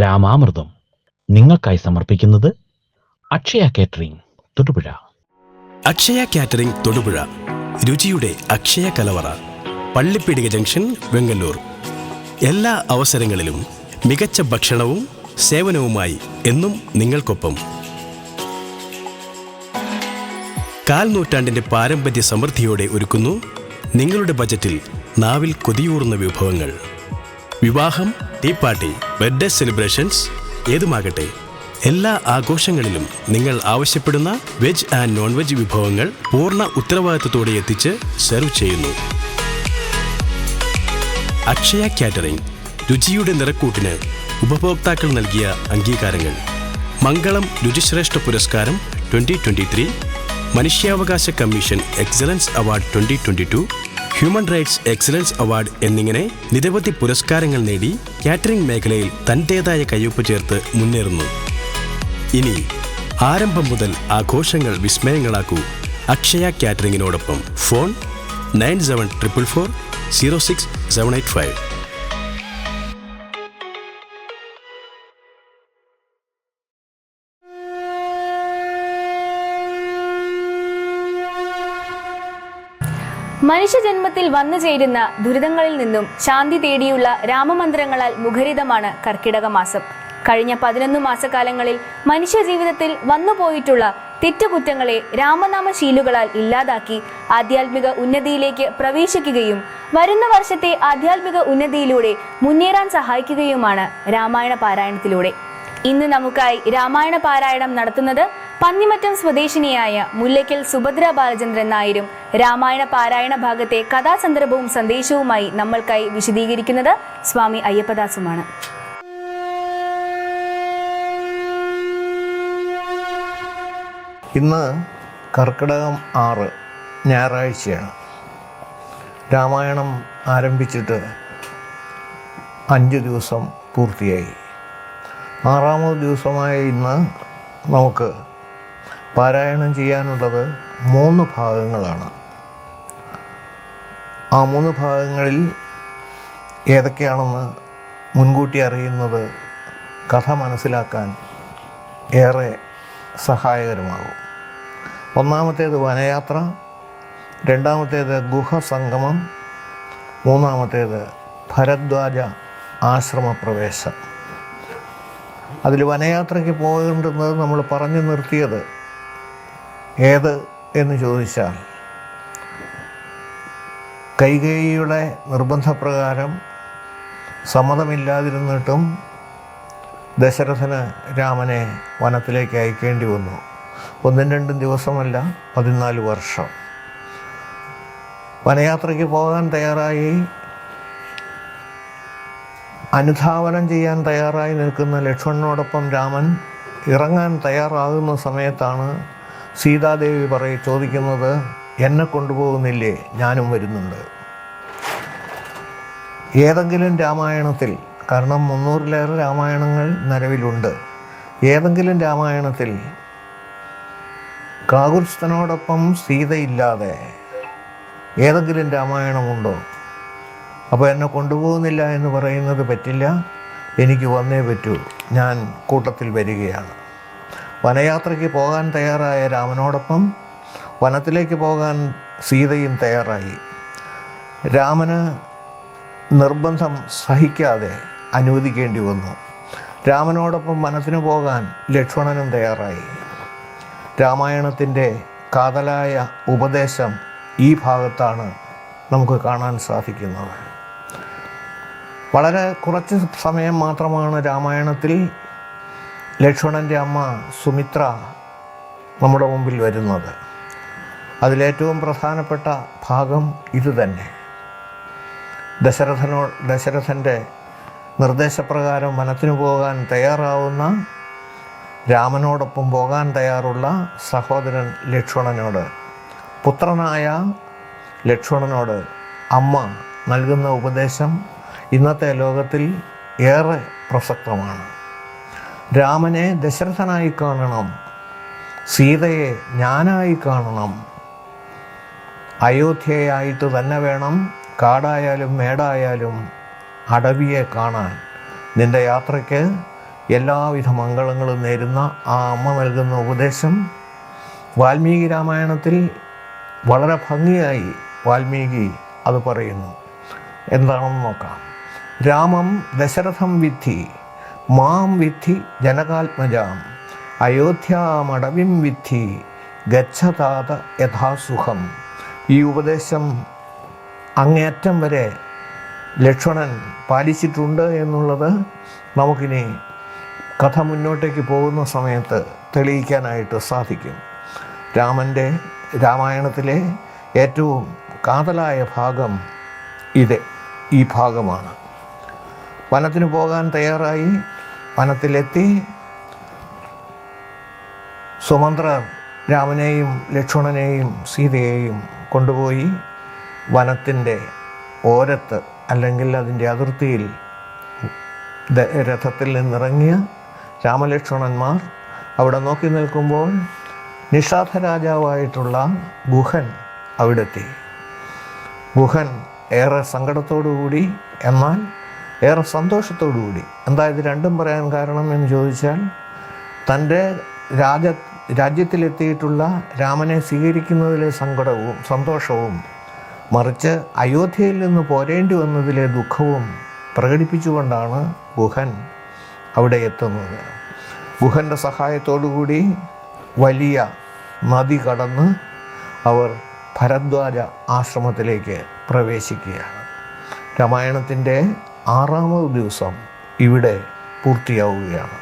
രാമാമൃതം നിങ്ങൾക്കായി സമർപ്പിക്കുന്നത് Akshaya catering Thodupuzha. Akshaya catering Thodupuzha. രുചിയുടെ അക്ഷയ കലവറ. പള്ളിപ്പിടിക ജംഗ്ഷൻ വെങ്ങല്ലൂർ. എല്ലാ അവസരങ്ങളിലും മികച്ച ഭക്ഷണവും സേവനവുമായി എന്നും നിങ്ങൾക്കൊപ്പം. കാൽ നൂറ്റാണ്ടിന്റെ പാരമ്പര്യ സമൃദ്ധിയോടെ ഒരുക്കുന്നു നിങ്ങളുടെ ബജറ്റിൽ നാവിൽ കൊതിയൂറുന്ന വിഭവങ്ങൾ. വിവാഹം ടീ പാർട്ടി ബർത്ത്ഡേ സെലിബ്രേഷൻസ് ഏതുമാകട്ടെ. എല്ലാ ആഘോഷങ്ങളിലും നിങ്ങൾ ആവശ്യപ്പെടുന്ന വെജ് ആൻഡ് നോൺ വെജ് വിഭവങ്ങൾ പൂർണ ഉത്തരവാദിത്തത്തോടെ എത്തിച്ച് സെർവ് ചെയ്യുന്നു. അക്ഷയ കാറ്ററിംഗ് രുചിയുടെ നിറക്കൂട്ടിന് ഉപഭോക്താക്കൾ നൽകിയ അംഗീകാരങ്ങൾ. മംഗളം രുചിശ്രേഷ്ഠ പുരസ്കാരം ട്വന്റി ട്വന്റി ത്രീ മനുഷ്യാവകാശ commission excellence award twenty twenty two human rights excellence award എന്നിങ്ങനെ നിരവധി പുരസ്കാരങ്ങൾ നേടി കാറ്ററിംഗ് മേഖലയിൽ തന്റേതായ കയ്യൊപ്പ് ചേർത്ത് മുന്നേറുന്നു. ഇനി ആരംഭം മുതൽ ആഘോഷങ്ങൾ വിസ്മയങ്ങളാക്കൂ Akshaya കാറ്ററിംഗിനോടൊപ്പം phone nine seven triple four zero six seven eight five. മനുഷ്യജന്മത്തിൽ വന്നു ചേരുന്ന ദുരിതങ്ങളിൽ നിന്നും ശാന്തി തേടിയുള്ള രാമമന്ത്രങ്ങളാൽ മുഖരിതമാണ് കർക്കിടക മാസം. കഴിഞ്ഞ പതിനൊന്ന് മാസക്കാലങ്ങളിൽ മനുഷ്യജീവിതത്തിൽ വന്നുപോയിട്ടുള്ള തെറ്റുകുറ്റങ്ങളെ രാമനാമശീലുകളാൽ ഇല്ലാതാക്കി ആധ്യാത്മിക ഉന്നതിയിലേക്ക് പ്രവേശിക്കുകയും വരുന്ന വർഷത്തെ ആധ്യാത്മിക ഉന്നതിയിലൂടെ മുന്നേറാൻ സഹായിക്കുകയുമാണ് രാമായണ പാരായണത്തിലൂടെ. ഇന്ന് നമുക്കായി രാമായണ പാരായണം നടത്തുന്നത് പന്നിമറ്റം സ്വദേശിനിയായ മുല്ലയ്ക്കൽ സുഭദ്ര ബാലചന്ദ്രൻ നായരും രാമായണ പാരായണ ഭാഗത്തെ കഥാസന്ദർഭവും സന്ദേശവുമായി നമ്മൾക്കായി വിശദീകരിക്കുന്നത് സ്വാമി അയ്യപ്പദാസുമാണ്. ഇന്ന് കർക്കിടകം ആറ് ഞായറാഴ്ചയാണ്. രാമായണം ആരംഭിച്ചിട്ട് അഞ്ച് ദിവസം പൂർത്തിയായി. ആറാമത് ദിവസമായ ഇന്ന് നമുക്ക് പാരായണം ചെയ്യാനുള്ളത് മൂന്ന് ഭാഗങ്ങളാണ്. ആ മൂന്ന് ഭാഗങ്ങളിൽ ഏതൊക്കെയാണെന്ന് മുൻകൂട്ടി അറിയുന്നത് കഥ മനസ്സിലാക്കാൻ ഏറെ സഹായകരമാകും. ഒന്നാമത്തേത് വനയാത്ര രണ്ടാമത്തേത് ഗുഹസംഗമം മൂന്നാമത്തേത് ഭരദ്വാജ ആശ്രമപ്രവേശം. അതിൽ വനയാത്രയ്ക്ക് പോകേണ്ടുന്നത് നമ്മൾ പറഞ്ഞു നിർത്തിയത് ഏത് എന്ന് ചോദിച്ചാൽ കൈകേയിയുടെ നിർബന്ധപ്രകാരം സമ്മതമില്ലാതിരുന്നിട്ടും ദശരഥന് രാമനെ വനത്തിലേക്ക് അയക്കേണ്ടി വന്നു. ഒന്നും രണ്ടും ദിവസമല്ല പതിനാല് വർഷം. വനയാത്രയ്ക്ക് പോകാൻ തയ്യാറായി അനുധാവനം ചെയ്യാൻ തയ്യാറായി നിൽക്കുന്ന ലക്ഷ്മണനോടൊപ്പം രാമൻ ഇറങ്ങാൻ തയ്യാറാകുന്ന സമയത്താണ് സീതാദേവി പറയും ചോദിക്കുന്നത് എന്നെ കൊണ്ടുപോകുന്നില്ലേ? ഞാനും വരുന്നുണ്ട്. ഏതെങ്കിലും രാമായണത്തിൽ കാരണം മുന്നൂറിലേറെ രാമായണങ്ങൾ നിലവിലുണ്ട്. ഏതെങ്കിലും രാമായണത്തിൽ കാകുൽസ്ഥനോടൊപ്പം സീതയില്ലാതെ ഏതെങ്കിലും രാമായണമുണ്ടോ? അപ്പോൾ എന്നെ കൊണ്ടുപോകുന്നില്ല എന്ന് പറയുന്നത് പറ്റില്ല. എനിക്ക് വന്നേ പറ്റൂ. ഞാൻ കൂട്ടത്തിൽ വരികയാണ്. വനയാത്രയ്ക്ക് പോകാൻ തയ്യാറായ രാമനോടൊപ്പം വനത്തിലേക്ക് പോകാൻ സീതയും തയ്യാറായി. രാമന് നിർബന്ധം സഹിക്കാതെ അനുവദിക്കേണ്ടി വന്നു. രാമനോടൊപ്പം വനത്തിന് പോകാൻ ലക്ഷ്മണനും തയ്യാറായി. രാമായണത്തിന്റെ കാതലായ ഉപദേശം ഈ ഭാഗത്താണ് നമുക്ക് കാണാൻ സാധിക്കുന്നത്. വളരെ കുറച്ച് സമയം മാത്രമാണ് രാമായണത്തിൽ ലക്ഷ്മണന്റെ അമ്മ സുമിത്ര നമ്മുടെ മുമ്പിൽ വരുന്നത്. അതിലേറ്റവും പ്രധാനപ്പെട്ട ഭാഗം ഇതുതന്നെ ദശരഥനോ ദശരഥന്റെ നിർദ്ദേശപ്രകാരം വനത്തിന് പോകാൻ തയ്യാറാവുന്ന രാമനോടൊപ്പം പോകാൻ തയ്യാറുള്ള സഹോദരൻ ലക്ഷ്മണനോട് പുത്രനായ ലക്ഷ്മണനോട് അമ്മ നൽകുന്ന ഉപദേശം ഇന്നത്തെ ലോകത്തിൽ ഏറെ പ്രസക്തമാണ്. രാമനെ ദശരഥനായി കാണണം. സീതയെ ഞാനായി കാണണം. അയോധ്യയായിട്ട് തന്നെ വേണം. കാടായാലും മേടായാലും അടവിയെ കാണാൻ. നിന്റെ യാത്രയ്ക്ക് എല്ലാവിധ മംഗളങ്ങളും നേരുന്ന ആ അമ്മ നൽകുന്ന ഉപദേശം വാൽമീകി രാമായണത്തിൽ വളരെ ഭംഗിയായി വാൽമീകി അത് പറയുന്നു. എന്താണെന്ന് നോക്കാം. രാമം ദശരഥം വിദ്ധി മാം വിധി ജനകാത്മജാം. അയോധ്യാമടവിം വിധി ഗച്ഛതാത യഥാസുഖം. ഈ ഉപദേശം അങ്ങേയറ്റം വരെ ലക്ഷ്മണൻ പാലിച്ചിട്ടുണ്ട് എന്നുള്ളത് നമുക്കിനി കഥ മുന്നോട്ടേക്ക് പോകുന്ന സമയത്ത് തെളിയിക്കാനായിട്ട് സാധിക്കും. രാമന്റെ രാമായണത്തിലെ ഏറ്റവും കാതലായ ഭാഗം ഇത് ഈ ഭാഗമാണ്. വനത്തിന് പോകാൻ തയ്യാറായി വനത്തിലെത്തി സുമന്ത്രർ രാമനെയും ലക്ഷ്മണനെയും സീതയെയും കൊണ്ടുപോയി വനത്തിന്റെ ഓരത്ത് അല്ലെങ്കിൽ അതിന്റെ അതിർത്തിയിൽ രഥത്തിൽ നിന്നിറങ്ങിയ രാമലക്ഷ്മണന്മാർ അവിടെ നോക്കി നിൽക്കുമ്പോൾ നിഷാദ രാജാവായിട്ടുള്ള ഗുഹൻ അവിടെത്തി. ഗുഹൻ ഏറെ സങ്കടത്തോടുകൂടി എന്നാൽ ഏറെ സന്തോഷത്തോടുകൂടി. എന്താ ഇത് രണ്ടും പറയാൻ കാരണം എന്ന് ചോദിച്ചാൽ തന്റെ രാജ രാജ്യത്തിലെത്തിയിട്ടുള്ള രാമനെ സ്വീകരിക്കുന്നതിലെ സങ്കടവും സന്തോഷവും മറിച്ച് അയോധ്യയിൽ നിന്ന് പോരേണ്ടി വന്നതിലെ ദുഃഖവും പ്രകടിപ്പിച്ചുകൊണ്ടാണ് ഗുഹൻ അവിടെ എത്തുന്നത്. ഗുഹന്റെ സഹായത്തോടുകൂടി വലിയ നദി കടന്ന് അവർ ഭരദ്വാജ ആശ്രമത്തിലേക്ക് പ്രവേശിക്കുകയാണ്. രാമായണത്തിന്റെ ആറാമത് ദിവസം ഇവിടെ പൂർത്തിയാവുകയാണ്.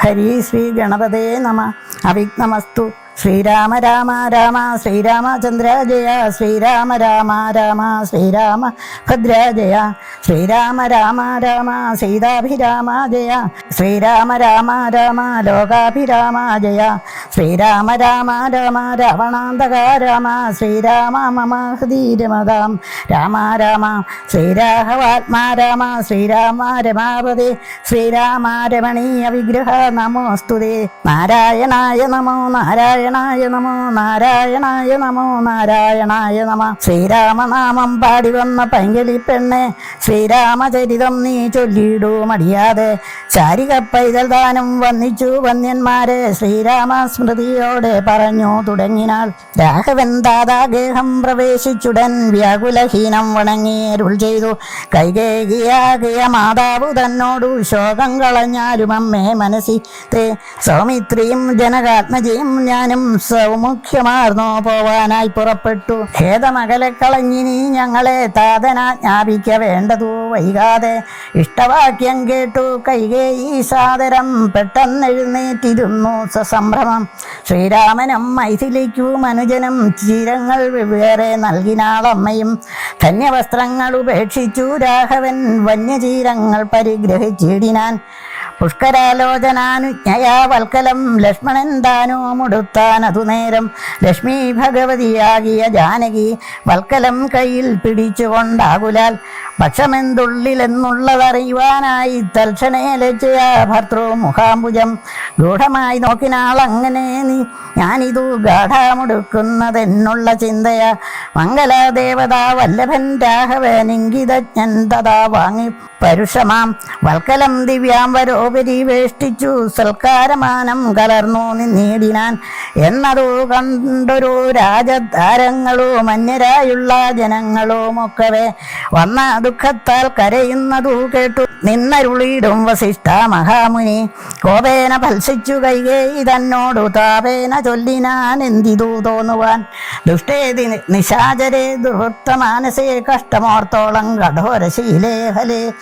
ഹരി ശ്രീ ഗണപതേ നമ. അവിഘ്നമസ്തു. ശ്രീരാമ രാമ രാമ ശ്രീരാമചന്ദ്ര ജയ ശ്രീരാമ രാമ രാമ ശ്രീരാമ ഭദ്ര ജയ ശ്രീരാമ രാമ രാമ സീതാഭിരാമ ജയ ശ്രീരാമ രാമ രാമ ലോകാഭിരാമ ജയ ശ്രീരാമ രാമ രാമ രാവണാന്തക രാമ ശ്രീരാമ മമ ഹൃദീരമതാം രാമ രാമ ശ്രീരാഘവാത്മാ രാമ ശ്രീരാമ രമാപതി ശ്രീരാമ രമണീയ വിഗ്രഹ നമോസ്തുതേ നാരായണായ നമോ നാരായണായ നമോ നാരായണായ നമോ നാരായണായ നമ. ശ്രീരാമനാമം പാടി വന്ന പൈങ്കിളി പെണ്ണെ ശ്രീരാമചരിതം നീ ചൊല്ലിയിടൂ മടിയാതെ. ശാരിക പൈതൽ ദാനം വന്നിച്ചു വന്യന്മാരെ ശ്രീരാമ സ്മൃതിയോടെ പറഞ്ഞു തുടങ്ങിനാൾ രാഘവൻ ദാതാഗേഹം പ്രവേശിച്ചുടൻ വ്യാകുലഹീനം വണങ്ങി അരുൾ ചെയ്തു. കൈകേകിയാകിയ മാതാവ് തന്നോടു ശോകം കളഞ്ഞാലും അമ്മേ മനസ്സി. തേ സൗമിത്രിയും ജനകാത്മജയും ഞാനും സൗമുഖ്യമാർന്നോ പോവാനായി പുറപ്പെട്ടു. ഖേദമകലെ കളഞ്ഞിനി ഞങ്ങളെ താതനാജ്ഞാപിക്ക വേണ്ടതു വൈകാതെ. ഇഷ്ടവാക്യം കേട്ടു കൈകേയി സാദരം പെട്ടെന്നെഴുന്നേറ്റിരുന്നു സസംഭ്രമം. ശ്രീരാമനും മൈഥിലിക്കു മനുജനും ചീരങ്ങൾ വെവ്വേറെ നൽകിനാളമ്മയും. ധന്യവസ്ത്രങ്ങൾ ഉപേക്ഷിച്ചു രാഘവൻ വന്യചീരങ്ങൾ പരിഗ്രഹിച്ചിടിനാൻ. പുഷ്കരാലോചനാനുജ്ഞയാ വൽക്കലം ലക്ഷ്മണൻ താനോ മുടുത്താൻ അതു നേരം. ലക്ഷ്മി ഭഗവതിയാകിയ ജാനകി വൽക്കലം കയ്യിൽ പിടിച്ചുകൊണ്ടാകുലാൽ പക്ഷമെന്തുള്ളിലെന്നുള്ളതറിയുവാനായി തൽക്ഷണേ ലജ്ജയ ഭർത്തൃ മുഖാംബുജം. ഗൂഢമായി നോക്കിനാൾ അങ്ങനെ നീ ഞാനിതു ഗാഠാമുടുക്കുന്നതെന്നുള്ള ചിന്തയ. മംഗലദേവതാ വല്ലഭൻ രാഘവനിങ്കിതജ്ഞൻ തഥാ വാങ്ങി പരുഷമാം. വൽക്കലം ദിവ്യാം വരോപരി വേഷ്ടിച്ചു സൽക്കാരമാനം കലർന്നു നിന്നീടിനാൻ. എന്നതു കണ്ടൊരു രാജതാരങ്ങളും അന്യരായുള്ള ജനങ്ങളുമൊക്കവേ വന്ന ദുഃഖത്താൽ കരയുന്നതു കേട്ടു. നിന്നരുളിയിടും വസിഷ്ഠ മഹാമുനി. കോപേന ഭത്സിച്ചു കൈകേയി തന്നോടു താപേന ചൊല്ലിനാൻ എന്തിതു തോന്നുവാൻ. ദുഷ്ടേതി നിശാചരെ ദുർവൃത്ത മാനസേ കഷ്ടമോർത്തോളം കഠോരശീലേ ഹലേ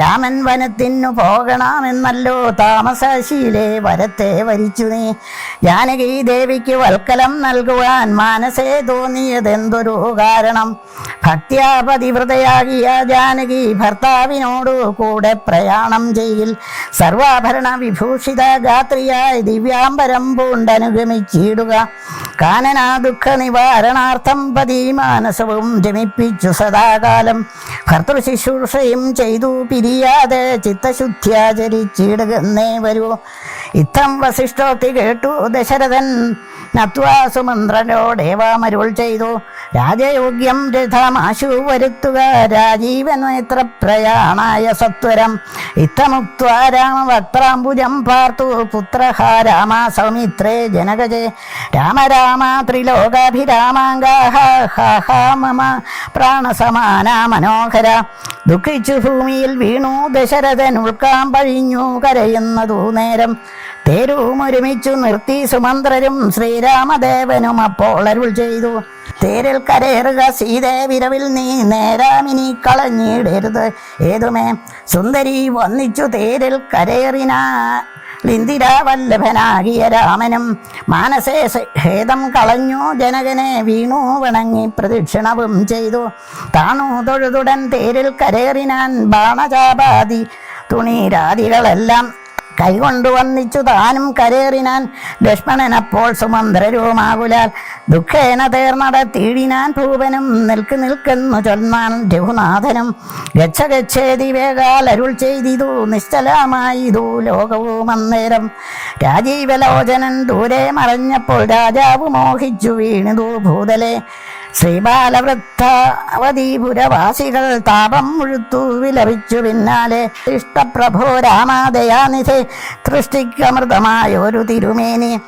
രാമൻ വനത്തിനു പോകണമെന്നല്ലോ താമസശീലേ വരത്തെ വരിച്ചു നീ. ജാനകി ദേവിക്ക് വൽക്കലം നൽകുവാൻ മാനസേ തോന്നിയതെന്തൊരു കാരണം. ഭക്ത്യാപതിവൃതയാകിയ ജാനകി ഭർത്താവിനോടു കൂടെ പ്രയാണം ചെയ്യിൽ. സർവാഭരണ വിഭൂഷിത ഗാത്രിയായി ദിവ്യാംബരം പൂണ്ടനുഗമിച്ചിടുക. കാനനാ ദുഃഖ നിവാരണാർത്ഥം പതി മാനസവും രമിപ്പിച്ചു സദാകാലം. ഭർത്തൃശുശ്രൂഷയും ചെയ്തു പിരിയാതെ ചിത്തശുദ്ധ്യാചരിച്ചിടുകന്നേ വരൂ. ഇത്തം വസിഷ്ഠോക്തി കേട്ടു ദശരഥൻ നത്വാ സുമന്ത്രനോടേവാമരുൾ ചെയ്തു. രാജയോഗ്യം രഥമാശു വരുത്തുക. രാജീവനേത്ര പ്രയാണായ സത്വരം. ഇത്തമുക്വാ രാമവക്ത്രാംബുജം പാർത്തു. പുത്രഹ രാമ സൗമിത്രേ ജനകജേ. രാമ രാമ ത്രിലോകാഭിരാമാങ്കാഹ പ്രാണസമാന മനോഹര. ദുഃഖിച്ചു ഭൂമിയിൽ വീണു ദശരഥൻ ഉൾക്കാൻ പഴിഞ്ഞു കരയുന്നതു നേരം. തേരും ഒരുമിച്ചു നിർത്തി സുമന്ത്രരും ശ്രീരാമദേവനും അപ്പോൾ അരുൾ ചെയ്തു. തേരിൽ കരേറുക സീതേ വിരവിൽ നീ നേരാമിനി കളഞ്ഞിടരുത്. ഏതുമേ സുന്ദരി വന്നിച്ചു തേരിൽ കരയേറിനാ ലിന്ദിരാവല്ലഭനാകിയ രാമനും മാനസേ ഹേതം കളഞ്ഞു. ജനകനെ വീണു വണങ്ങി പ്രദക്ഷിണവും ചെയ്തു. താണു തൊഴുതുടൻ തേരിൽ കരേറിനാൻ ബാണചാപാതി തുണീരാദികളെല്ലാം കൈകൊണ്ടു വന്നിച്ചു താനും കരേറിനാൻ ലക്ഷ്മണനപ്പോൾ സുമന്ത്രരൂമാകുലാൽ ദുഃഖേന തേർന്നട തീഴിനാൻ ഭൂപനും നിൽക്ക് നിൽക്കുന്നു ചൊന്നാൻ രഘുനാഥനും ഗച്ഛേതി വേഗാൽ അരുൾ ചെയ്തിതു നിശ്ചലമായിതു ലോകവും അന്നേരം. രാജീവലോചനൻ ദൂരെ മറഞ്ഞപ്പോൾ രാജാവ് മോഹിച്ചു വീണിതു ഭൂതലെ. ശ്രീബാലവൃദ്ധാവതീപുരവാസികൾ താപം മുഴുത്തു വിലപിച്ചു പിന്നാലെ ഇഷ്ടപ്രഭോ രാമാദയാനിധെ സൃഷ്ടിക്കമൃതമായ ഒരു തിരുമേനി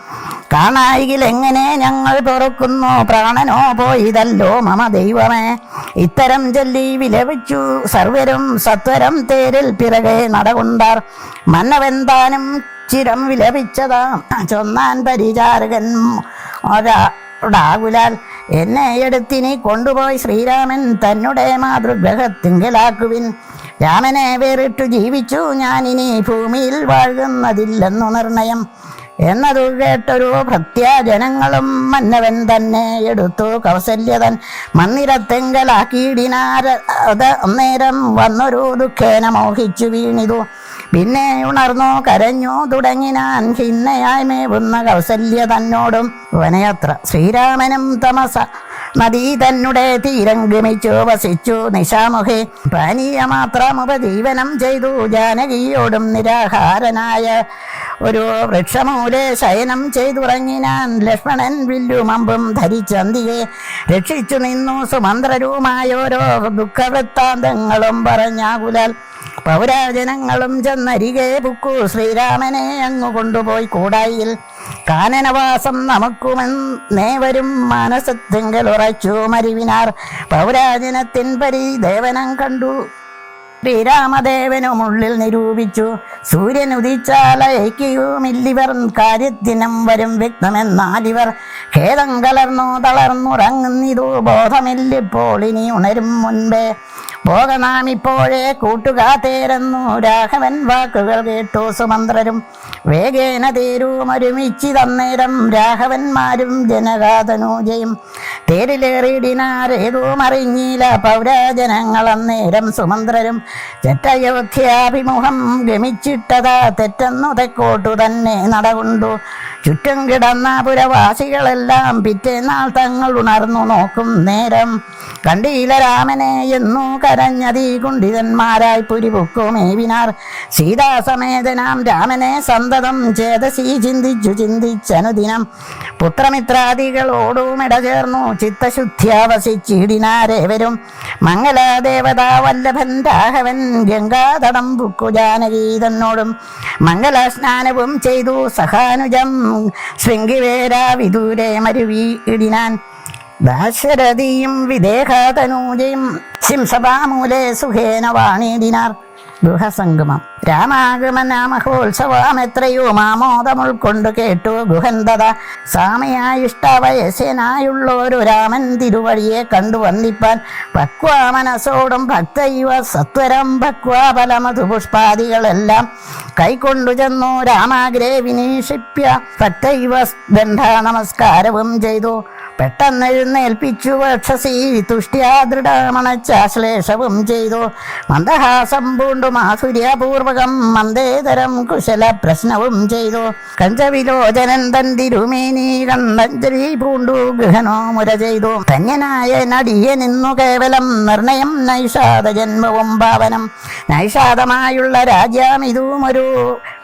കാണായികിൽ എങ്ങനെ ഞങ്ങൾ പൊറുക്കുന്നു പ്രാണനോ പോയിതല്ലോ മമ ദൈവമേ. ഇത്തരം ചൊല്ലി വിലപിച്ചു സർവരും സത്വരം തേരിൽ പിറകെ നടകൊണ്ടാർ. മന്നവെന്താനും ചിരം വിലപിച്ചതാ. ചൊന്നാൻ പരിചാരകൻ ഒരാ ാകുലാൽ എന്നെ എടുത്തിനി കൊണ്ടുപോയി ശ്രീരാമൻ തന്നെ മാതൃഗ്രഹത്തിങ്കലാക്കുവിൻ. രാമനെ വേറിട്ടു ജീവിച്ചു ഞാനിനി ഭൂമിയിൽ വാഴുന്നതില്ലെന്നു നിർണയം. എന്നതു കേട്ടൊരു ഭൃത്യാജനങ്ങളും മന്നവൻ തന്നെ എടുത്തു കൗസല്യതൻ. മന്ദിരത്തെങ്കലാക്കിയിടിനാര അന്നേരം വന്നൊരു ദുഃഖേന മോഹിച്ചു വീണിതു. പിന്നെ ഉണർന്നു കരഞ്ഞോ തുടങ്ങിനാൻ ഹിന്നയായി മേവുന്ന കൗസല്യ തന്നോടും വനയാത്ര ശ്രീരാമനും തമസ. നദീ തന്നെ തീരം ഗമിച്ചു വസിച്ചു നിശാമുഖേ. പാനീയമാത്രം ഉപജീവനം ചെയ്തു ജാനകിയോടും നിരാഹാരനായ ഒരു വൃക്ഷമൂലെ ശയനം ചെയ്തുറങ്ങിനാൻ ലക്ഷ്മണൻ വില്ലുമമ്പും ധരിച്ചന്തിയെ രക്ഷിച്ചു നിന്നു. സുമന്ത്രരുമായോരോ ദുഃഖവൃത്താന്തങ്ങളും പറഞ്ഞാകുലാൽ പൗരാജനങ്ങളും ചെന്നരികെ പുക്കു. ശ്രീരാമനെ അങ്ങു കൊണ്ടുപോയി കൂടായിൽ. കാനനവാസം നമുക്കുമെന്നേവരും മനസ്സത്തെങ്കിൽ ഉറച്ചു മരിവിനാർ. പൗരാജനത്തിൻ പരി ദേവനം കണ്ടു. ശ്രീരാമദേവനുമുള്ളിൽ നിരൂപിച്ചു. സൂര്യൻ ഉദിച്ചാലയക്കുമില്ലിവർ കാര്യത്തിനും വരും വ്യക്തമെന്നാലിവർ ഖേദം കലർന്നു തളർന്നുറങ്ങുന്നിതു. ബോധമില്ലിപ്പോൾ ഇനി ഉണരും മുൻപേ. പോകനാം ഇപ്പോഴേ കൂട്ടുകാത്തേരെന്നു രാഘവൻ വാക്കുകൾ കേട്ടു സുമന്ത്രരും വേഗേന തേരൂമൊരുമിച്ചി തന്നേരം രാഘവന്മാരും ജനകാതനൂജയും തേരിലേറിയിടിനാരേതും പൗരാജനങ്ങളന്നേരം സുമന്ത്രരും ചെറ്റയോധ്യാഭിമുഖം ഗമിച്ചിട്ടതാ തെറ്റെന്നു തെക്കോട്ടു തന്നെ നടകൊണ്ടു. ചുറ്റും കിടന്ന പുരവാസികളെല്ലാം പിറ്റേന്നാൾ തങ്ങൾ ഉണർന്നു നോക്കും നേരം. കണ്ടീല രാമനെ എന്നു കരഞ്ഞതീ കുണ്ഠിതന്മാരായി പുരിപുക്കുമേവിനാർ സീതാസമേതനാം രാമനെ സന്തതം ചേതസി ചിന്തിച്ചു ചിന്തിച്ചനുദിനം. പുത്രമിത്രാദികളോടും ഇടചേർന്നു ചിത്തശുദ്ധ്യാവസിച്ചിടിനാരേവരും മംഗലാദേവതാ വല്ലഭൻ രാഘവൻ ഗംഗാതടം പുക്കു മംഗലസ്നാനവും ചെയ്തു സഹാനുജം ശൃംഗിവേരാ വിദൂരെ മരുവി ഇടിനാൻ. ദാശരഥിയും വിദേഹതനൂജയും ശിംസഭാമൂലെ സുഖേന വാണിടിനാർ ഗൃഹസംഗമം. രാമാഗമന മഹോത്സവം എത്രയോ മാമോദം ഉൾക്കൊണ്ടു കേട്ടു ഗുഹന്തത. സാമയായിഷ്ടവയസ്യനായുള്ളൊരു രാമൻ തിരുവഴിയെ കണ്ടു വന്നിപ്പാൻ. ഭക്വാ മനസ്സോടും ഭക്തൈവ സത്വരം ഭക്വാ ഫലമധുപുഷ്പാദികളെല്ലാം കൈക്കൊണ്ടു ചെന്നു രാമാഗ്രേ വിനീഷിപ്യ. ഭക്തൈവ ബന്ധ നമസ്കാരവും ചെയ്തു. പെട്ടെന്ന് എഴുന്നേൽപ്പിച്ചു വക്ഷസി തുഷ്ട്യാ ദൃഢമണച്ചാശ്ലേഷവും ചെയ്തു. മന്ദഹാസം പൂണ്ടു മാധുര്യപൂർവകം മന്ദേതരം കുശല പ്രശ്നവും ചെയ്തു. കഞ്ചവിലോചനൻ തന്തിരുമേനി കണ്ടഞ്ജലി പൂണ്ടു ഗൃഹനോ മുര ചെയ്തു. ധന്യനായ നടിയെ നിന്നു കേവലം നിർണയം നൈഷാദ ജന്മവും ഭാവനം. നൈഷാദമായുള്ള രാജ്യം ഇതും ഒരു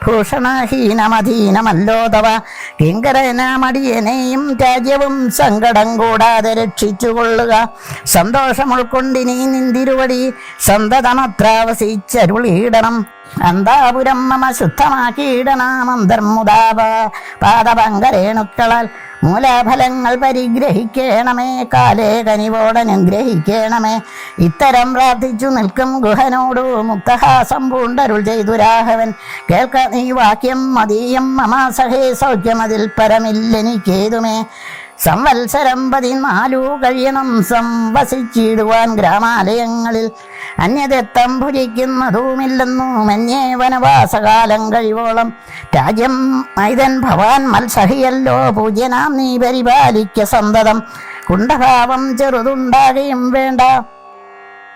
ഭൂഷണഹീനമധീനമല്ലോ തവ കിങ്കരനാമടിയനെയും രാജ്യവും സങ്കടം കൂടാതെ രക്ഷിച്ചുകൊള്ളുക. സന്തോഷം ഉൾക്കൊണ്ടിനി നിന്തിരുവടി. സന്തതമത്രാവസിച്ചരുളിയിടണം. അന്താപുരം മമ ശുദ്ധമാക്കിയിടണമന്തർമുദാപ പാദപങ്കരേണുക്കളാൽ മൂലഫലങ്ങൾ പരിഗ്രഹിക്കണമേ കാലേ കനിവോടനുഗ്രഹിക്കണമേ. ഇത്തരം പ്രാർത്ഥിച്ചു നിൽക്കും ഗുഹനോടു മുക്തഹാസം പൂണ്ടരുൾ ചെയ്തു രാഘവൻ. കേൾക്ക നീ വാക്യം മതീയം മമാസഹേ സൗഖ്യമതിൽ പരമില്ലെനിക്കേതുമേ. സംവത്സരം പതിനാലു കഴിയണം. സംവസിച്ചിടുവാൻ ഗ്രാമാലയങ്ങളിൽ അന്യതെത്തം ഭുജിക്കുന്നതുമില്ലെന്നു മന്യേ വനവാസകാലം കഴിവോളം. രാജ്യം മൈതൻ ഭവാൻ മത്സഹിയല്ലോ പൂജ്യനാം നീ പരിപാലിക്ക സന്തതം. കുണ്ടഭാവം ചെറുതുണ്ടാകുകയും വേണ്ട.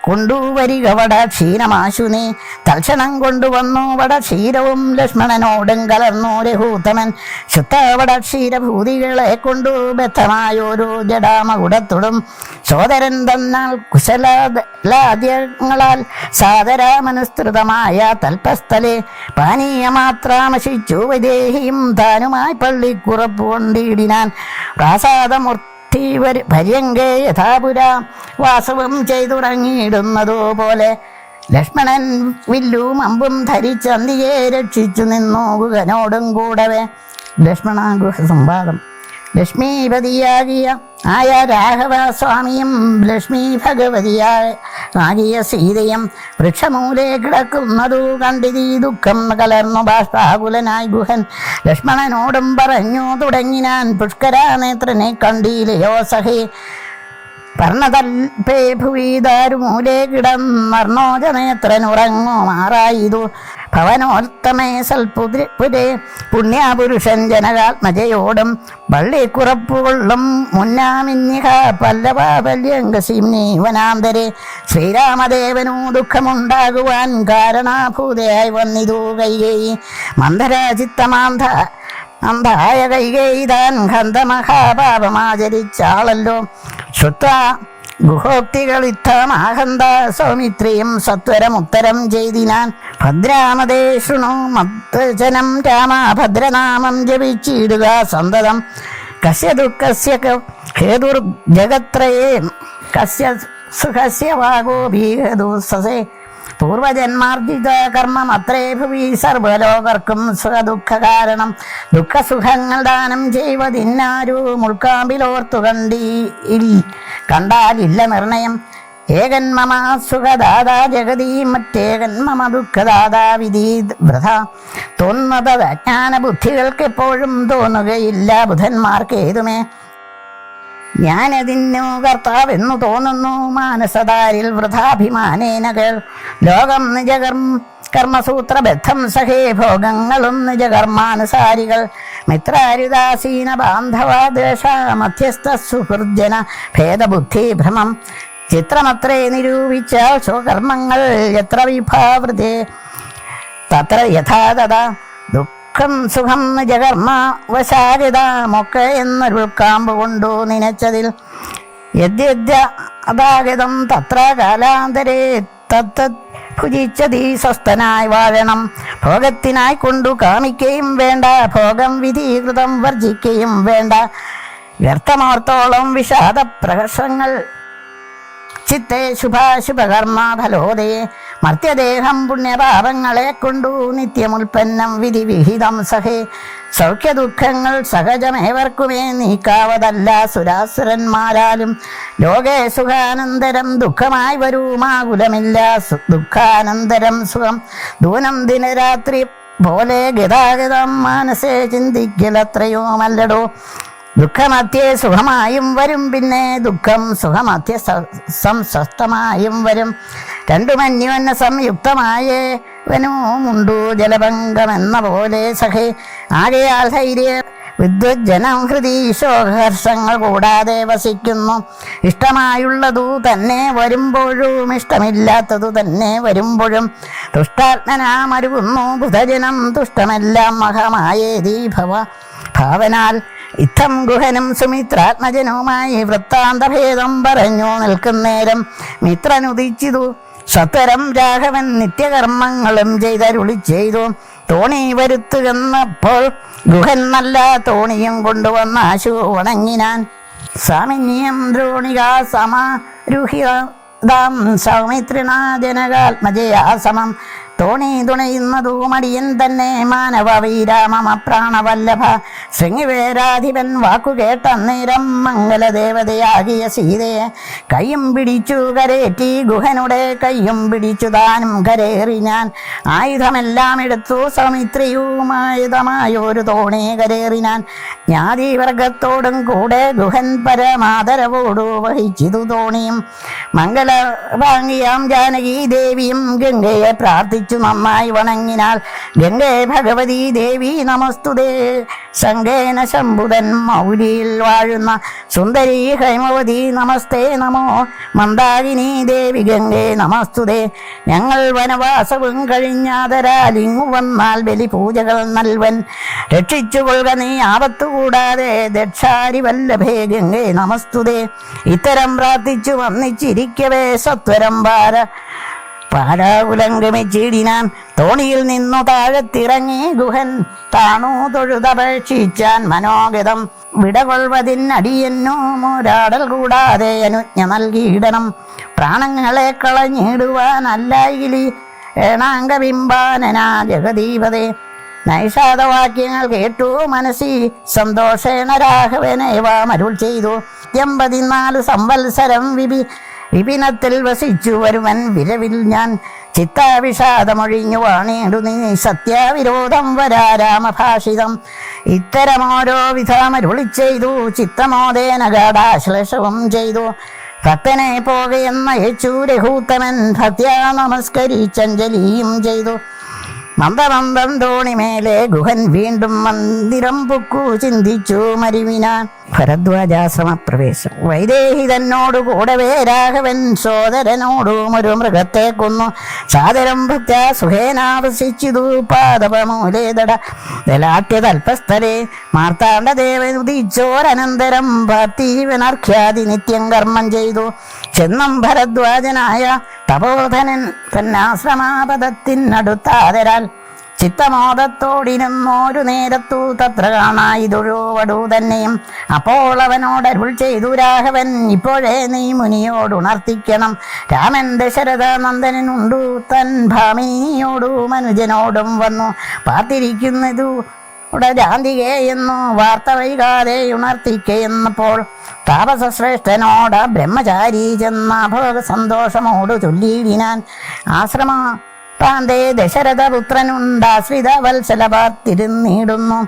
കൊണ്ടുവരിക വട ക്ഷീരമാശു നീ തൽക്ഷണം കൊണ്ടുവന്നു വട ക്ഷീരവും ലക്ഷ്മണനോടും കലർന്നു രഹൂത്തമൻ ശുദ്ധവട ക്ഷീരഭൂതികളെ കൊണ്ടു ബദ്ധമായൊരു ജഡാമകുടത്തുടും സോദരൻ തന്നാൽ കുശലാദ്യങ്ങളാൽ സാദരാമനുസൃതമായ തൽപ്പസ്ഥലെ പാനീയമാത്രാമശിച്ചു വിദേഹിയും താനുമായി പള്ളിക്കുറപ്പ് കൊണ്ടിടിനാൻ. പ്രാസാദമൂർത്തി പര്യങ്കേ യഥാപുര. വാസവം ചെയ്തുടങ്ങിയിടുന്നതുപോലെ ലക്ഷ്മണൻ വില്ലും അമ്പും ധരിച്ചന്തിയെ രക്ഷിച്ചു നിന്നു ഗുഹനോടും കൂടവേ. ലക്ഷ്മണ സംവാദം. ലക്ഷ്മീപതിയാകിയ ആയ രാഘവസ്വാമിയും ലക്ഷ്മി ഭഗവതിയാകിയ സീതയും വൃക്ഷമൂലെ കിടക്കുന്നതു കണ്ടിതി ദുഃഖം കലർന്നു ബാഷ്പാകുലനായി ഗുഹൻ ലക്ഷ്മണനോടും പറഞ്ഞു തുടങ്ങിനാൻ പുഷ്കരാനേത്രനെ കണ്ടീലയോ സഹേ. പർണതൽപേ ഭുവീതാരുമൂലേ ഉറങ്ങോ മാറായിതു ഭവനോത്തമേ സൽപുരേ പുണ്യാപുരുഷൻ ജനകാത്മജയോടും വള്ളിക്കുറപ്പുകൊള്ളും മുന്നാമിന്യഹ പല്ലവാപല്യങ്കസിംനി വനാന്തരെ. ശ്രീരാമദേവനു ദുഃഖമുണ്ടാകുവാൻ കാരണാഭൂതയായി വന്നിതു കൈകേയി മന്ദരാചിത്തമാന്ത അന്തായ കൈകൈതാൻ ഹന്തമഹാപാപമാചരിച്ചാളല്ലോ ശ്രുത്വ ഗുഹോക്തികളിത്തമാഹന്ത സൗമിത്രിയും സത്വരമുത്തരം ചെയ്തിനാൻ ഭദ്രാമതേ ശൃണു. മദ്വചനം ഭദ്രനാമം ജപിച്ചിടുക സന്തതം. കസ്യ ദുഃഖസ്യ ഹേതുർ ജഗത്രയേ കസ്യ സുഖസ്യ വാഗോ ഭീഹദുസസേ പൂർവജന്മാർജിത കർമ്മം അത്രേ ഭുവി സർവലോകർക്കും സുഖദുഃഖ കാരണം ദുഃഖസുഖങ്ങൾ ദാനം ചെയ്വതിന്നാരു മുൾക്കാമ്പിലോർത്തു കണ്ടീ കണ്ടാലില്ല നിർണയം. ഏകൻ മമ സുഖദാതാ ജഗതി മറ്റേകൻ മമ ദുഃഖദാതാ വിധി വൃഥ. തോന്നുന്നത് അജ്ഞാന ബുദ്ധികൾക്ക് എപ്പോഴും തോന്നുകയില്ല ബുധന്മാർക്ക് ഏതുമേ ഞാനതിന്നു കർത്താവെന്നു തോന്നുന്നു. മാനസതാരിൽ വൃഥാഭിമാനേനകൾ ലോകം നിജകർമ്മ കർമ്മസൂത്രബദ്ധം സഹേ ഭോഗങ്ങളും നിജകർമാനുസാരികൾ. മിത്രാരുദാസീന ബാന്ധവാദ്വേഷ മധ്യസ്ഥ സുഹൃജന ഭേദബുദ്ധി ഭ്രമം. ചിത്രമത്രേ നിരൂപിച്ചാൽ സ്വകർമ്മങ്ങൾ എത്ര വിഭാവൃതേ. തത്ര യഥാതഥ ദുഃഖം സുഖം ജകർമ്മ എന്നൊരു എന്നൊരുൾക്കാമ്പ് കൊണ്ടു നനച്ചതിൽ. യദ്യദ്യ അതാഗതം തത്ര കാലാന്തരേ തത്തത് ഭുജിച്ചതീ സ്വസ്ഥനായി വാഴണം. ഭോഗത്തിനായി കൊണ്ടു കാമിക്കുകയും വേണ്ട ഭോഗം വിധീകൃതം വർജിക്കുകയും വേണ്ട. വ്യർത്ഥമോർത്തോളം വിഷാദ പ്രഹസങ്ങൾ ചിത്തെ ശുഭാശുഭകർമ്മ ഫലോദേ മർത്യദേഹം പുണ്യപാപങ്ങളെ കൊണ്ടു നിത്യമുൽപ്പന്നം വിധി വിഹിതം സഹേ. സൗഖ്യ ദുഃഖങ്ങൾ സഹജമേവർക്കുമേ നീക്കാവതല്ല സുരാസുരന്മാരാലും. ലോകേ സുഖാനന്തരം ദുഃഖമായി വരുമാകുലമില്ല ദുഃഖാനന്തരം സുഖം. ദൂനം ദിനരാത്രി പോലെ ഗതാഗതം മനസ്സേ ചിന്തിക്കലത്രയോ മല്ലടോ ദുഃഖമധ്യേ സുഖമായും വരും പിന്നെ ദുഃഖം സുഖമധ്യ സംസ്വസ്ഥമായും വരും. രണ്ടും അന്യോന്യ സംയുക്തമായവനുമുണ്ടു ജലഭംഗമെന്ന പോലെ സഖേ. ആകയാൽ ധൈര്യ വിദ്വജ്ജനം ഹൃദി ശോകർഷങ്ങൾ കൂടാതെ വസിക്കുന്നു. ഇഷ്ടമായുള്ളതു തന്നെ വരുമ്പോഴും ഇഷ്ടമില്ലാത്തതു തന്നെ വരുമ്പോഴും. തുഷ്ടാത്മനാമരുകുന്നു ബുധജനം തുഷ്ടമെല്ലാം മഹമായേതീ ഭവ ഭാവനാൽ ഇത്തം ഗുഹനും സുമിത്രാത്മജനുമായി വൃത്താന്തഭേദം പറഞ്ഞു നിൽക്കുന്നേരം മിത്രനുദിച്ചിതു. സത്വരം രാഘവൻ നിത്യകർമ്മങ്ങളും ചെയ്തരുളി ചെയ്തു. തോണി വരുത്തുകന്നപ്പോൾ ഗുഹൻ നല്ല തോണിയും കൊണ്ടുവന്ന ആശു ഉണങ്ങിനാൻ സാമിന്യം ദ്രോണിക സമാരുഹിതാം സൗമിത്രിണ ജനകാത്മജയാ സമം. തോണി തുണയുന്നതു മടിയൻ തന്നെ മാനവ വീരാമമ പ്രാണവല്ലഭ. ശൃംഗിവേരാധിപൻ വാക്കുകേട്ട നേരം മംഗലദേവതയാകിയ സീതയെ കയ്യും പിടിച്ചു കരേറ്റി ഗുഹനുടെ കയ്യും പിടിച്ചു താനും കരേറി ഞാൻ. ആയുധമെല്ലാം എടുത്തു സൗമിത്രിയുമായുധമായൊരു തോണി കരേറിനാൻ ജ്ഞാതിവർഗത്തോടും കൂടെ ഗുഹൻ പരമാദരവോടു വഹിച്ചിതു തോണിയും മംഗളഭാംഗിയാം ജാനകി ദേവിയും ഗംഗയെ പ്രാർത്ഥിച്ചു നന്നായി വണങ്ങിനാൽ ഗംഗേ ഭഗവതി ദേവി നമസ്തുതേ. ശങ്കേന ശംഭുതൻ മൗലിയിൽ വാഴുന്ന സുന്ദരി ഹൈമവതി നമസ്തേ നമോ. മന്ദാകിനി ദേവി ഗംഗേ നമസ്തുതേ. ഞങ്ങൾ വനവാസവും കഴിഞ്ഞാതരാൽ ഇങ്ങു വന്നാൽ ബലി പൂജകൾ നൽവൻ. രക്ഷിച്ചുകൊള്ളുക നീ ആപത്തുകൂടാതെ ദക്ഷാരി വല്ലഭേ ഗംഗേ നമസ്തുതേ. ഇത്തരം പ്രാർത്ഥിച്ചു വന്നിച്ചിരിക്കവേ സത്വരം പാര പാരാകുലംഗമിച്ചിടിനാൻ തോണിയിൽ നിന്നു താഴത്തിറങ്ങി ഗുഹൻ താണു തൊഴുതപേക്ഷിച്ചാൻ മനോഗതം വിടകൊള്ളതിനടിയെന്നു മൂരാടൽ കൂടാതെ അനുജ്ഞ നൽകിയിടണം. പ്രാണങ്ങളെ കളഞ്ഞിടുവാനല്ലായിലി ഏണാംഗബിംബാനനാ ജഗദീപതേ നൈഷാദവാക്യങ്ങൾ കേട്ടു മനസ്സി സന്തോഷേണ രാഘവനേവാം മരുൾ ചെയ്തു. എൺപതിനാല് സംവത്സരം വിപി വിപിനത്തിൽ വസിച്ചു വരുവൻ വിരവിൽ ഞാൻ ചിത്താവിഷാദമൊഴിഞ്ഞു വാണേടു നീ സത്യാവിരോധം വരാ രാമഭാഷിതം. ഇത്തരമോരോ വിധാമരുളി ചെയ്തു ചിത്തമോദേനഗാഢാശ്ലേഷവും ചെയ്തു. ഭക്തനെ പോകയെന്ന യേച്ചു രഘൂത്തമൻ ഭക്ത്യാ നമസ്കരിച്ചഞ്ജലിയും ചെയ്തു. മന്ദമന്ദം തോണിമേലെ ഗുഹൻ വീണ്ടും മന്ദിരം പൊക്കു ചിന്തിച്ചു മരുവിനാൻ ഭരദ്വാജാശ്രമപ്രവേശം. വൈദേഹി തന്നോട് കൂടവേ രാഘവൻ സോദരനോടും ഒരു മൃഗത്തെ കൊന്നു. സാദരം ഭക്ത സുഖേനാവസിച്ചിതു പാദപമൂലേതട ദലാട്യതൽപസ്ഥലേ മാർത്താണ്ഡദേവൻ ഉദിച്ചോരനന്തരം പാർത്ഥീവനർഖ്യാതി നിത്യം കർമ്മം ചെയ്തു. ചെന്നം ഭരദ്വാജനായ തപോധനൻ തന്നാശ്രമാപദത്തിനടുത്താതരാൽ ചിത്തമോദത്തോടിരുന്നോരു നേരത്തു തത്ര കാണായിതൊഴുവടു തന്നെയും അപ്പോൾ അവനോട് അരുൾ ചെയ്തു രാഘവൻ ഇപ്പോഴേ നീ മുനിയോട് ഉണർത്തിക്കണം രാമൻ ദശരഥ നന്ദനുണ്ടു തൻ ഭാമിനിയോടു മനുജനോടും വന്നു. പാർത്തിരിക്കുന്നതു ഉടരാന്തികെ എന്നു വാർത്ത വൈകാതെ ഉണർത്തിക്കയെന്നപ്പോൾ താപസശ്രേഷ്ഠനോട് ബ്രഹ്മചാരി ചെന്ന ഭോഗ സന്തോഷമോട് ചൊല്ലിയിടിനാൻ. ആശ്രമ താന്തേ ദശരഥപുത്രനുണ്ടാശ്രിത വത്സല പാർത്തിരുന്നിടുന്നു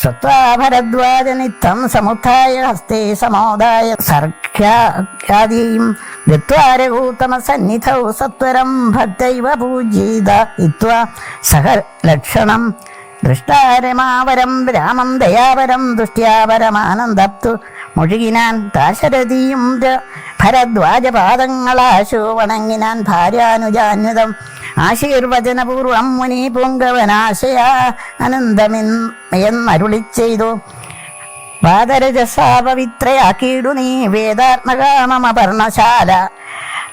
സ്വത്വാഭരദ്വാജനിത്തം സമുദായ ഹസ്തേ സമോദായ സർഖ്യാദിയും ഗത്വാരകൂത്തമ സന്നിധൗ സത്വരം ഭക്തൈവ പൂജിത ഇത്വാ സഹ ലക്ഷണം ദൃഷ്ടാരമാവരം രാമം ദയാവരം ദുഷ്ട്യാപരമാനന്ദപ്തു മുഴുകിനാൻ താശരഥിയും ഭരദ്വാജപാദങ്ങളാശു വണങ്ങിനാൻ ഭാര്യാനുജാന്വിതം ആശീർവചനപൂർവം മുനി പൂങ്കവനാശയ അനന്തമെന്നരുളി ചെയ്തു പാദരജസാപവിത്രയാക്കിയിടു നീ വേദാത്മകാമമ പർണശാല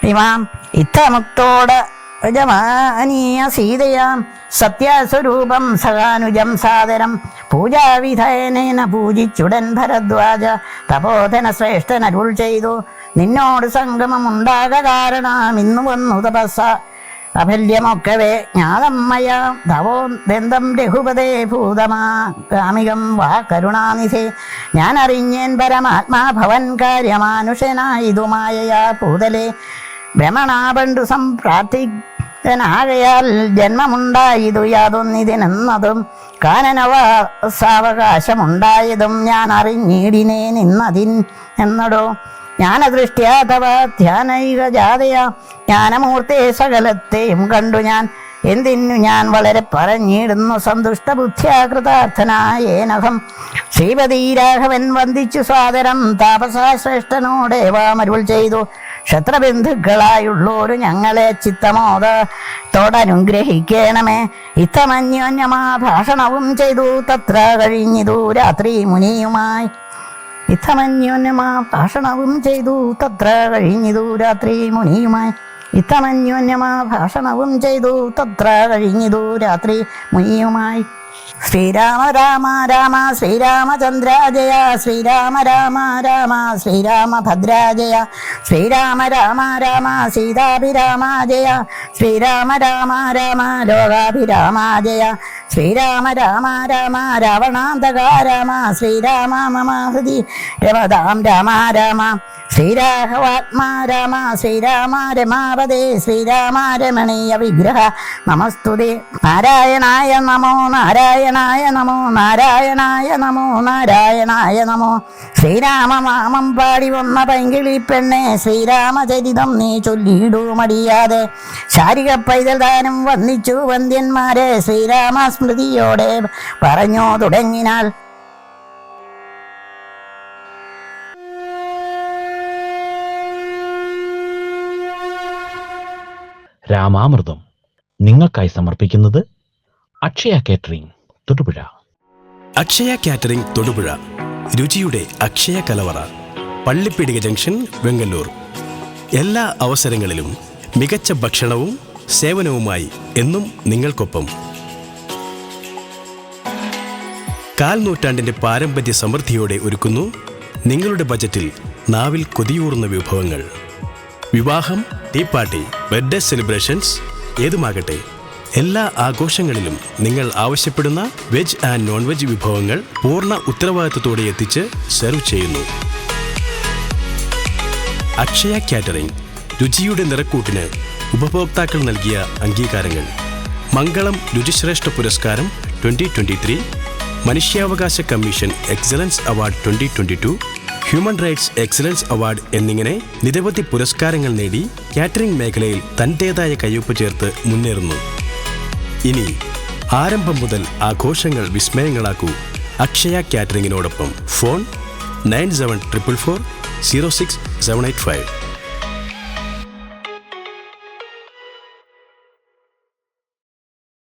ഇമാം ഇത്തമുക്തോട് യജമാനീയ സീതയാം സത്യസ്വരൂപം സഹാനുജം സാദരം പൂജാവിധേനേന പൂജിച്ചുടൻ ഭരദ്വാജ തപോധന ശ്രേഷ്ഠൻ അരുൾ ചെയ്തു. നിന്നോട് സംഗമം കാരണം ഇന്നു വന്നു തപസ്സ. അഭല്യമൊക്കവേ ജ്ഞാതമ്മയ തവോ ദന്തം രഘുപതേ ഭൂതമാ. കാമികം വാ കരുണാനിധേ. ഞാൻ അറിഞ്ഞേൻ പരമാത്മാ ഭവൻ കാര്യമാനുഷനായിതുമായയാ പൂതലേ ഭ്രമണാപണ്ടു സംപ്രാർത്ഥി ാകയാൽ ജന്മമുണ്ടായതു യാതൊന്നിതിനെന്നതും കാനനവാസാവകാശമുണ്ടായതും ഞാൻ അറിഞ്ഞീടിനേ നിന്നതിൻ എന്നടോ. ജ്ഞാനദൃഷ്ട്യാ തവ ധ്യാനൈക ജാതയാ. ജ്ഞാനമൂർത്തെ സകലത്തെയും കണ്ടു ഞാൻ. എന്തിനു ഞാൻ വളരെ പറഞ്ഞിടുന്നു സന്തുഷ്ട ബുദ്ധ്യാകൃതാർത്ഥനായേനഹം ശ്രീപതി രാഘവൻ വന്ദിച്ചു സ്വാതരം താപസാശ്രേഷ്ഠനോടേവാമരുൾ ചെയ്തു. ക്ഷത്രബന്ധുക്കളായുള്ളോരു ഞങ്ങളെ ചിത്തമോദത്തോടനുഗ്രഹിക്കണമേ ഇത്തമന്യോന്യമാ ഭാഷണവും ചെയ്തു. തത്ര കഴിഞ്ഞിതു രാത്രി മുനിയുമായി. ഇത്തമന്യോന്യമാ ഭാഷണവും ചെയ്തു. തത്ര കഴിഞ്ഞിതു രാത്രി മുനിയുമായി. ഇത്തമന്യോന്യമാ ഭാഷണവും ചെയ്തു. തത്ര കഴിഞ്ഞിതു രാത്രി മുനിയുമായി. ശ്രീരാമ രാമ രാമ ശ്രീരാമചന്ദ്ര ജയ ശ്രീരാമ രാമ രാമ ശ്രീരാമ ഭദ്രാജയ ശ്രീരാമ രാമ രാമ സീതാഭിരാമ ജയ ശ്രീരാമ രാമ രാമ ലോകാഭിരാമ ജയ ശ്രീരാമ രാമ രാമ രാവണാന്തക രാമ ശ്രീരാമ മമ രമതാം രാമ രാമ ശ്രീരാഘവാത്മാ രാമ ശ്രീരാമ രമാപദേ ശ്രീരാമ രമണീയ വിഗ്രഹ നമസ്തുതേ നാരായണായ നമോ നാരായണായ നമോ നാരായണായ നമോ നാരായണായ നമോ. ശ്രീരാമനാമം പാടി വന്ന പൈങ്കിളി പെണ്ണെ ശ്രീരാമചരിതം നീ ചൊല്ലിയിടൂ മടിയാതെ. ശാരിക പൈതൽ ദാനം വന്നിച്ചു വന്ദ്യന്മാരെ ശ്രീരാമ സ്മൃതിയോടെ പറഞ്ഞു തുടങ്ങിനാൽ. രാമാമൃതം നിങ്ങൾക്കായി സമർപ്പിക്കുന്നത് അക്ഷയ കേറ്ററിംഗ്. തൊടുപുഴ. അക്ഷയ കാറ്ററിംഗ് തൊടുപുഴ. രുചിയുടെ അക്ഷയ കലവറ. പള്ളിപ്പിടിക ജംഗ്ഷൻ വെങ്ങല്ലൂർ. എല്ലാ അവസരങ്ങളിലും മികച്ച ഭക്ഷണവും സേവനവുമായി എന്നും നിങ്ങൾക്കൊപ്പം. കാൽ നൂറ്റാണ്ടിന്റെ പാരമ്പര്യ സമൃദ്ധിയോടെ ഒരുക്കുന്നു നിങ്ങളുടെ ബജറ്റിൽ നാവിൽ കൊതിയൂറുന്ന വിഭവങ്ങൾ. വിവാഹം ടീ പാർട്ടി ബർത്ത്ഡേ സെലിബ്രേഷൻസ് ഏതുമാകട്ടെ. എല്ലാ ആഘോഷങ്ങളിലും നിങ്ങൾ ആവശ്യപ്പെടുന്ന വെജ് ആൻഡ് നോൺ വെജ് വിഭവങ്ങൾ പൂർണ ഉത്തരവാദിത്തത്തോടെ എത്തിച്ച് സെർവ് ചെയ്യുന്നു. അക്ഷയ കാറ്ററിംഗ് രുചിയുടെ നിറക്കൂട്ടിന് ഉപഭോക്താക്കൾ നൽകിയ അംഗീകാരങ്ങൾ. മംഗളം രുചിശ്രേഷ്ഠ പുരസ്കാരം ട്വന്റി ട്വന്റി ത്രീ മനുഷ്യാവകാശ commission excellence award twenty twenty two human rights excellence award എന്നിങ്ങനെ നിരവധി പുരസ്കാരങ്ങൾ നേടി കാറ്ററിംഗ് മേഖലയിൽ തന്റേതായ കയ്യൊപ്പ് ചേർത്ത് മുന്നേറുന്നു. ഇനി ആരംഭം മുതൽ ആഘോഷങ്ങൾ വിസ്മയങ്ങളാക്കൂ Akshaya കാറ്ററിംഗിനോടൊപ്പം phone nine seven triple four zero six seven eight five.